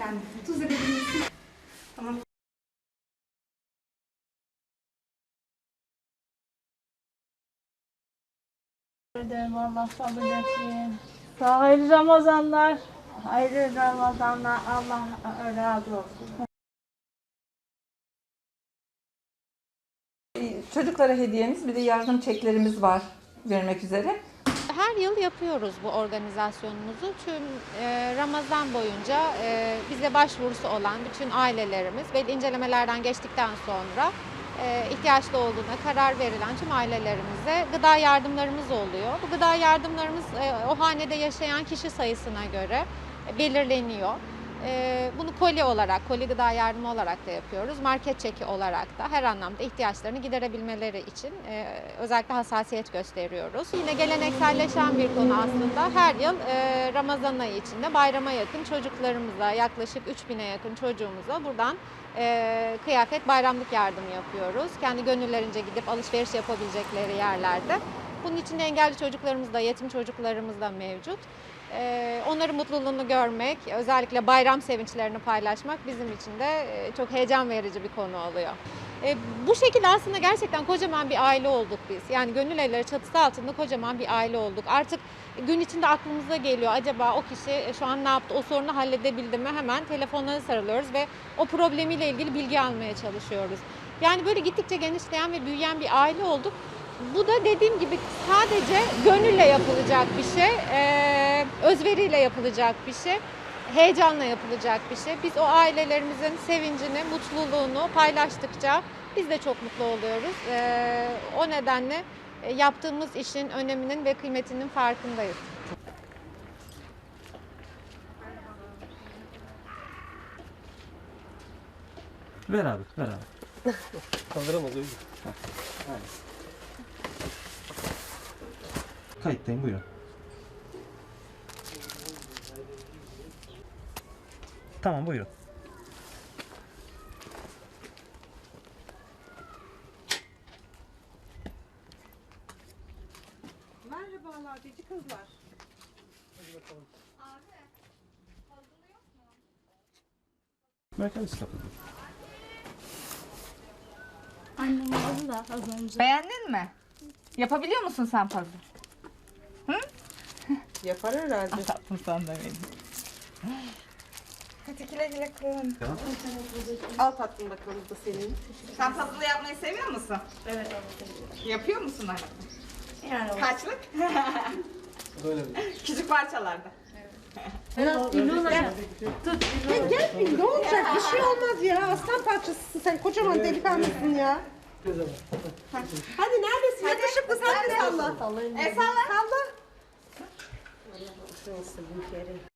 efendim. Tuz edebilirsin. Tamam. Allah sabır etsin. Hayırlı Ramazanlar. Hayırlı Ramazanlar. Allah razı olsun. Çocuklara hediyemiz bir de yardım çeklerimiz var vermek üzere. Her yıl yapıyoruz bu organizasyonumuzu. Tüm e, Ramazan boyunca e, bize başvurusu olan bütün ailelerimiz belli incelemelerden geçtikten sonra e, ihtiyaçlı olduğuna karar verilen tüm ailelerimize gıda yardımlarımız oluyor. Bu gıda yardımlarımız e, o hanede yaşayan kişi sayısına göre belirleniyor. E, bunu koli olarak, koli gıda yardımı olarak da yapıyoruz. Market çeki olarak da her anlamda ihtiyaçlarını giderebilmeleri için e, özellikle hassasiyet gösteriyoruz. Yine gelenekselleşen bir konu aslında. Her yıl e, Ramazan ayı içinde bayrama yakın çocuklarımıza, yaklaşık 3000'e yakın çocuğumuza buradan e, kıyafet bayramlık yardımı yapıyoruz. Kendi gönüllerince gidip alışveriş yapabilecekleri yerlerde. Bunun içinde engelli çocuklarımız da, yetim çocuklarımız da mevcut. Ee, onların mutluluğunu görmek, özellikle bayram sevinçlerini paylaşmak bizim için de e, çok heyecan verici bir konu oluyor. E, bu şekilde aslında gerçekten kocaman bir aile olduk biz. Yani gönül evleri çatısı altında kocaman bir aile olduk. Artık gün içinde aklımıza geliyor acaba o kişi e, şu an ne yaptı, o sorunu halledebildi mi hemen telefonlara sarılıyoruz ve o problemiyle ilgili bilgi almaya çalışıyoruz. Yani böyle gittikçe genişleyen ve büyüyen bir aile olduk. Bu da dediğim gibi sadece gönülle yapılacak bir şey, eee, özveriyle yapılacak bir şey, heyecanla yapılacak bir şey. Biz o ailelerimizin sevincini, mutluluğunu paylaştıkça biz de çok mutlu oluyoruz. Eee, o nedenle yaptığımız işin öneminin ve kıymetinin farkındayız. Ver abi, ver abi. Kaldıramaz öyle. Kayıttayım buyurun. Tamam buyurun. Merhabalar cici kızlar. Merkez kapıda. Annem aldı da az önce. Beğendin mi? Yapabiliyor musun sen puzzle? Yapar herhalde. Tatlım sen de benim. Hadi güle güle kullan. Al tatlım bakalım da senin. Sen puzzle yapmayı seviyor musun? Evet. Yapıyor musun hayatım? Yani Kaçlık? Böyle Küçük parçalarda. biraz ünlü olacak. Tut, ünlü olacak. Gel bir ne olacak? Bir şey olmaz ya. Aslan parçasısın sen. Kocaman delikanlısın ya. Hadi neredesin? Yakışıklı sen de salla. E salla. Salla. والله شو الصبح